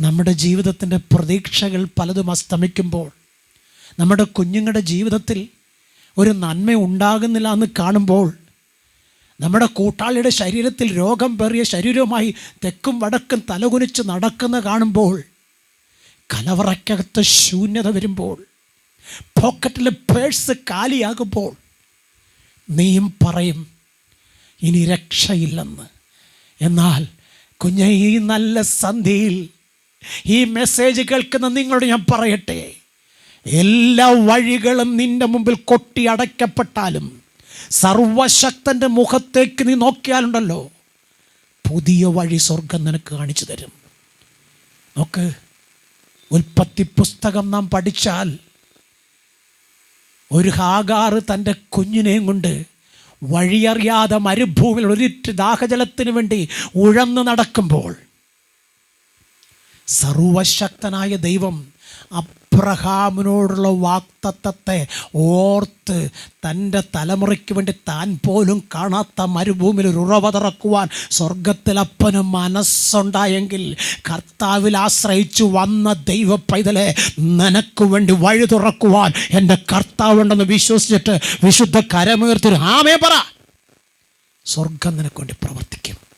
നമ്മുടെ ജീവിതത്തിന്റെ പ്രതീക്ഷകൾ പലതും അസ്തമിക്കുമ്പോൾ നമ്മുടെ കുഞ്ഞുങ്ങളുടെ ജീവിതത്തിൽ ഒരു നന്മ ഉണ്ടാകുന്നില്ല എന്ന് കാണുമ്പോൾ നമ്മുടെ കൂട്ടാളിയുടെ ശരീരത്തിൽ രോഗം പേറിയ ശരീരവുമായി തെക്കും വടക്കും തലകുനിച്ച് നടക്കുന്ന കാണുമ്പോൾ കലവറയ്ക്കകത്ത് ശൂന്യത വരുമ്പോൾ പോക്കറ്റിലെ പേഴ്സ് കാലിയാകുമ്പോൾ നീയും പറയും ഇനി രക്ഷയില്ലെന്ന്. എന്നാൽ കുഞ്ഞ ഈ നല്ല സന്ധ്യയിൽ ഈ മെസ്സേജ് കേൾക്കുന്ന നിങ്ങളോട് ഞാൻ പറയട്ടെ. എല്ലാ വഴികളും നിന്റെ മുമ്പിൽ കൊട്ടി അടയ്ക്കപ്പെട്ടാലും സർവശക്തന്റെ മുഖത്തേക്ക് നീ നോക്കിയാലുണ്ടല്ലോ. പുതിയ വഴി സ്വർഗം നിനക്ക് കാണിച്ചു തരും. നോക്ക് ഉൽപ്പത്തി പുസ്തകം നാം പഠിച്ചാൽ ഒരു ഹാഗാറ് തന്റെ കുഞ്ഞിനെയും കൊണ്ട് വഴിയറിയാതെ മരുഭൂമിയിൽ ഒരിറ്റ് ദാഹജലത്തിന് വേണ്ടി ഉഴന്നു നടക്കുമ്പോൾ സർവശക്തനായ ദൈവം അബ്രഹാമിനോടുള്ള വാക്തത്വത്തെ ഓർത്ത് തന്റെ തലമുറയ്ക്ക് വേണ്ടി താൻ പോലും കാണാത്ത മരുഭൂമിയിൽ ഒരു ഉറവ തുറക്കുവാൻ സ്വർഗത്തിലപ്പന് മനസ്സുണ്ടായെങ്കിൽ കർത്താവിൽ ആശ്രയിച്ചു വന്ന ദൈവ പൈതലെ നിനക്ക് വേണ്ടി വഴി തുറക്കുവാൻ എന്റെ കർത്താവ് ഉണ്ടെന്ന് വിശ്വസിച്ചിട്ട് വിശുദ്ധ കരമുയർത്തി ആമേ പറ. സ്വർഗം നിനക്ക് വേണ്ടി പ്രവർത്തിക്കും.